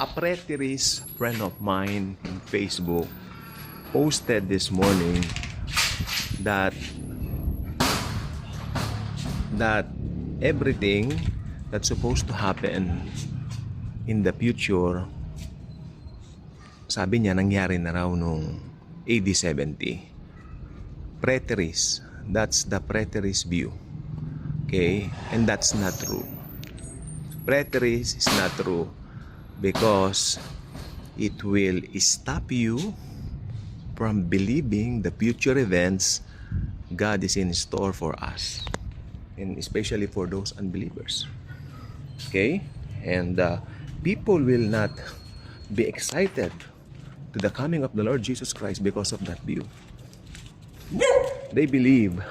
a preterist friend of mine in Facebook posted this morning that that everything that's supposed to happen in the future sabi niya nangyari na raw nung AD 70 preterist that's the preterist view. Okay? And that's not true. Preterist is not true because it will stop you from believing the future events God is in store for us and especially for those unbelievers. Okay? And uh, people will not be excited to the coming of the Lord Jesus Christ because of that view. They believe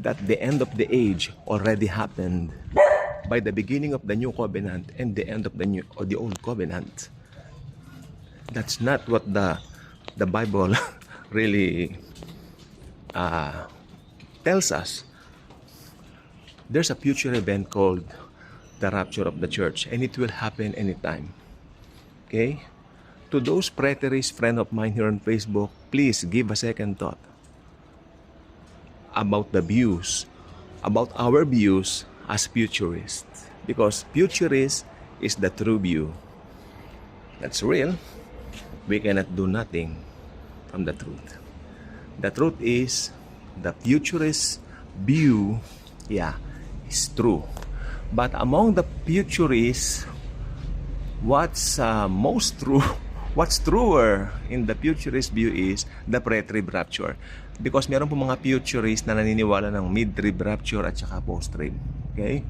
that the end of the age already happened by the beginning of the new covenant and the end of the new or the old covenant. That's not what the the bible really uh, tells us. There's a future event called the rapture of the church and it will happen anytime. Okay? To those preterist friend of mine here on facebook please give a second thought about the views, about our views as futurists. Because futurist is the true view. That's real. We cannot do nothing from the truth. The truth is, the futurist view, yeah, is true. But among the futurists, what's uh, most true, what's truer in the futurist view is the pre-trib rapture. Because meron po mga futurists na naniniwala ng mid-trib rapture at saka post-trib. Okay?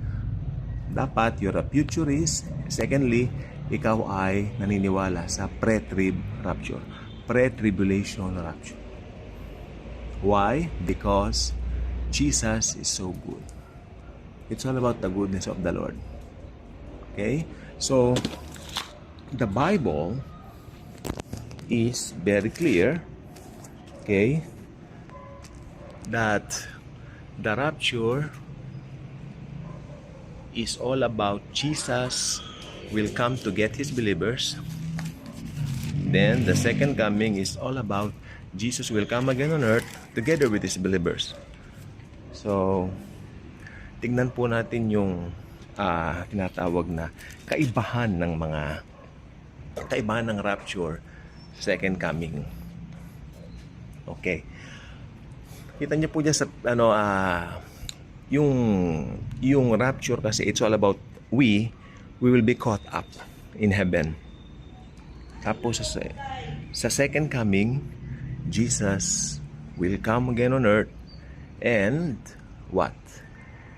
Dapat you're a futurist. Secondly, ikaw ay naniniwala sa pre-trib rapture. Pre-tribulation rapture. Why? Because Jesus is so good. It's all about the goodness of the Lord. Okay? So, the Bible is very clear, okay, that the rapture is all about Jesus will come to get his believers. Then the second coming is all about Jesus will come again on earth together with his believers. So, tignan po natin yung ah, tinatawag na kaibahan ng mga kaibahan ng rapture second coming. Okay. Kita niyo po dyan sa ano ah yung yung rapture kasi it's all about we we will be caught up in heaven. Tapos sa sa second coming Jesus will come again on earth and what?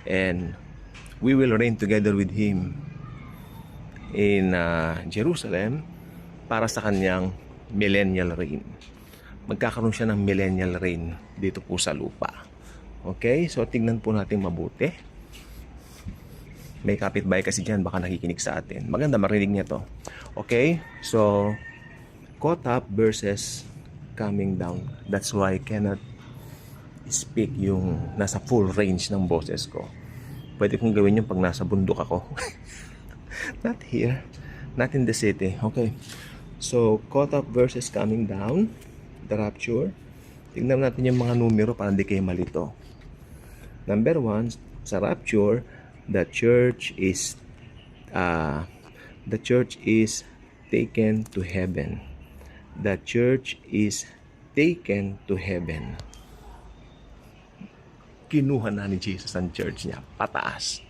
And we will reign together with him in uh, Jerusalem para sa kanyang millennial reign. Magkakaroon siya ng millennial reign dito po sa lupa. Okay? So, tingnan po natin mabuti. May kapitbahay kasi dyan, baka nakikinig sa atin. Maganda marinig niya to. Okay? So, caught up versus coming down. That's why I cannot speak yung nasa full range ng boses ko. Pwede kong gawin yung pag nasa bundok ako. Not here. Not in the city. Okay. So, caught up versus coming down. The rapture. Tingnan natin yung mga numero para hindi kayo malito. Number one, sa rapture, the church is uh, the church is taken to heaven. The church is taken to heaven. Kinuha na ni Jesus ang church niya pataas.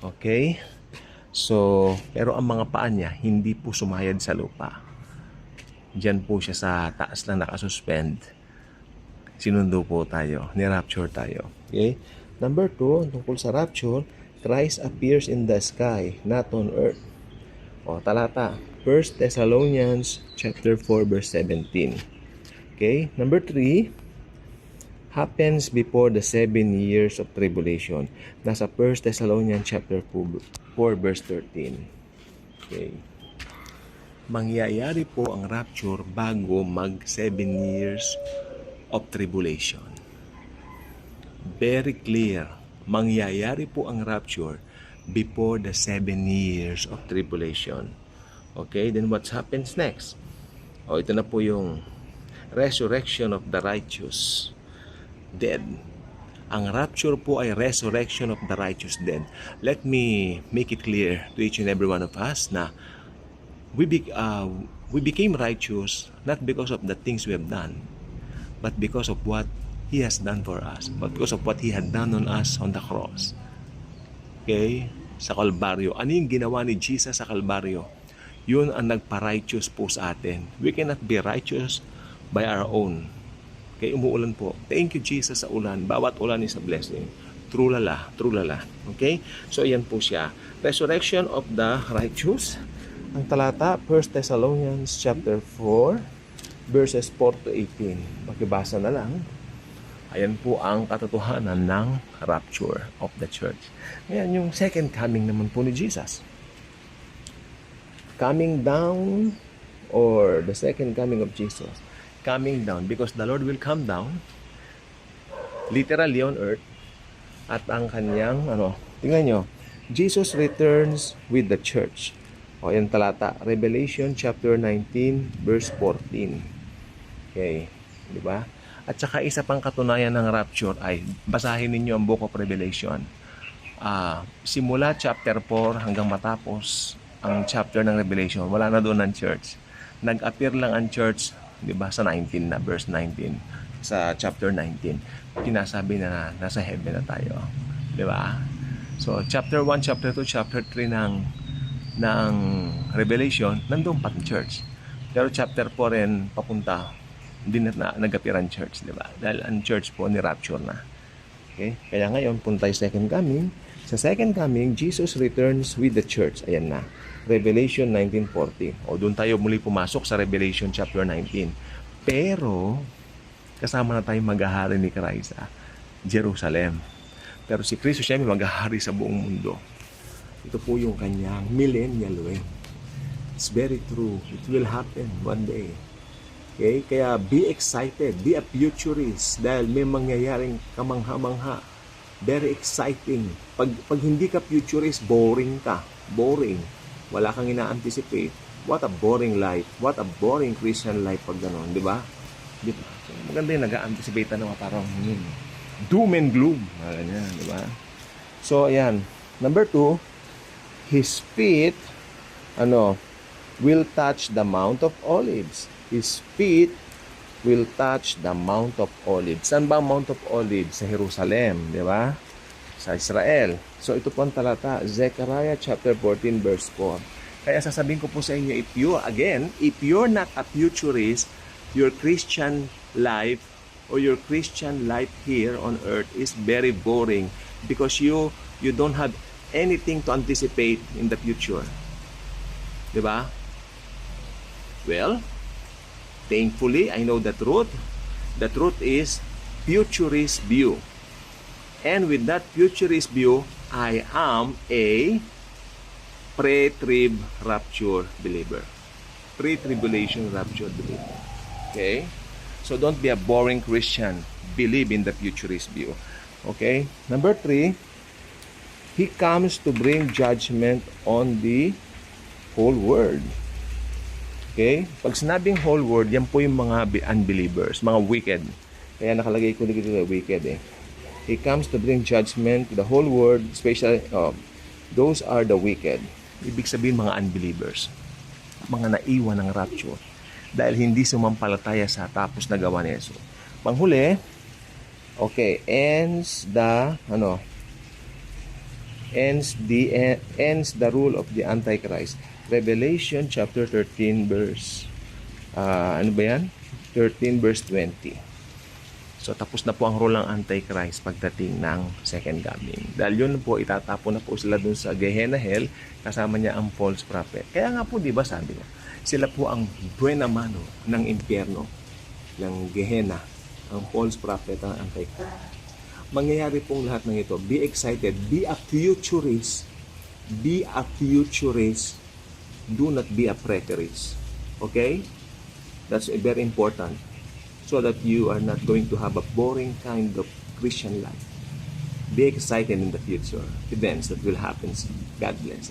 Okay? So, pero ang mga paa niya hindi po sumayad sa lupa. Diyan po siya sa taas lang nakasuspend. Sinundo po tayo. Ni-rapture tayo. Okay? Number two, tungkol sa rapture, Christ appears in the sky, not on earth. O, talata. 1 Thessalonians chapter 4 verse 17. Okay? Number 3, happens before the seven years of tribulation. Nasa 1 Thessalonians chapter 4 verse 13. Okay. Mangyayari po ang rapture bago mag seven years of tribulation. Very clear. Mangyayari po ang rapture before the seven years of tribulation. Okay, then what happens next? O, ito na po yung resurrection of the righteous dead. Ang rapture po ay resurrection of the righteous dead. Let me make it clear to each and every one of us na we, be, uh, we became righteous not because of the things we have done, but because of what He has done for us, but because of what He had done on us on the cross. Okay? Sa Kalbaryo. Ano yung ginawa ni Jesus sa Kalbaryo? Yun ang nagpa-righteous po sa atin. We cannot be righteous by our own. Okay, umuulan po. Thank you Jesus sa ulan. Bawat ulan is a blessing. True lala, true lala. Okay? So, ayan po siya. Resurrection of the righteous. Ang talata, 1 Thessalonians chapter 4, verses 4 to 18. Makibasa na lang. Ayan po ang katotohanan ng rapture of the church. Ngayon, yung second coming naman po ni Jesus. Coming down or the second coming of Jesus. Coming down because the Lord will come down literally on earth at ang kanyang ano, tingnan nyo, Jesus returns with the church. O yan talata, Revelation chapter 19 verse 14. Okay, di ba? At saka isa pang katunayan ng rapture ay basahin ninyo ang Book of Revelation. Ah, simula chapter 4 hanggang matapos ang chapter ng Revelation, wala na doon ang church. Nag-appear lang ang church, 'di ba, sa 19 na verse 19 sa chapter 19. Pinasabi na nasa heaven na tayo, 'di ba? So chapter 1, chapter 2, chapter 3 ng ng Revelation, nandoon pa ang church. Pero chapter 4 rin papunta hindi na, na nag-appear ang church, di ba? Dahil ang church po ni rapture na. Okay? Kaya ngayon, punta yung second coming. Sa second coming, Jesus returns with the church. Ayan na. Revelation 19.40. O doon tayo muli pumasok sa Revelation chapter 19. Pero, kasama na tayong maghahari ni Christ sa Jerusalem. Pero si Kristo siya may maghahari sa buong mundo. Ito po yung kanyang millennial reign. It's very true. It will happen one day. Okay? Kaya be excited, be a futurist dahil may mangyayaring kamangha-mangha. Very exciting. Pag, pag hindi ka futurist, boring ka. Boring. Wala kang ina-anticipate. What a boring life. What a boring Christian life pag gano'n, di ba? Di ba? So, maganda yung nag-anticipate na parang hmm, doom and gloom. Mga ganyan, di ba? So, ayan. Number two, his feet, ano, will touch the Mount of Olives his feet will touch the Mount of Olives. Saan ba Mount of Olives? Sa Jerusalem, di ba? Sa Israel. So ito po ang talata, Zechariah chapter 14 verse 4. Kaya sasabihin ko po sa inyo, if you, again, if you're not a futurist, your Christian life or your Christian life here on earth is very boring because you you don't have anything to anticipate in the future. Di ba? Well, Thankfully, I know the truth. The truth is futurist view. And with that futurist view, I am a pre-trib rapture believer. Pre-tribulation rapture believer. Okay? So don't be a boring Christian. Believe in the futurist view. Okay? Number three, He comes to bring judgment on the whole world. Okay? Pag sinabing whole world, yan po yung mga be- unbelievers, mga wicked. Kaya nakalagay ko dito na wicked eh. He comes to bring judgment to the whole world, especially, uh, those are the wicked. Ibig sabihin mga unbelievers. Mga naiwan ng rapture. Dahil hindi sumampalataya sa tapos na gawa ni Jesus. Panghuli, okay, ends the, ano, ends the, ends the rule of the Antichrist. Revelation chapter 13 verse uh, ano ba yan? 13 verse 20. So tapos na po ang role ng Antichrist pagdating ng second coming. Dahil yun po itatapon na po sila dun sa Gehenna Hell kasama niya ang false prophet. Kaya nga po 'di ba sabi ko, sila po ang buena mano ng impyerno ng Gehenna, ang false prophet ang Antichrist. Mangyayari pong lahat ng ito. Be excited, be a futurist, be a futurist do not be a preterist. Okay? That's very important. So that you are not going to have a boring kind of Christian life. Be excited in the future events that will happen. God bless.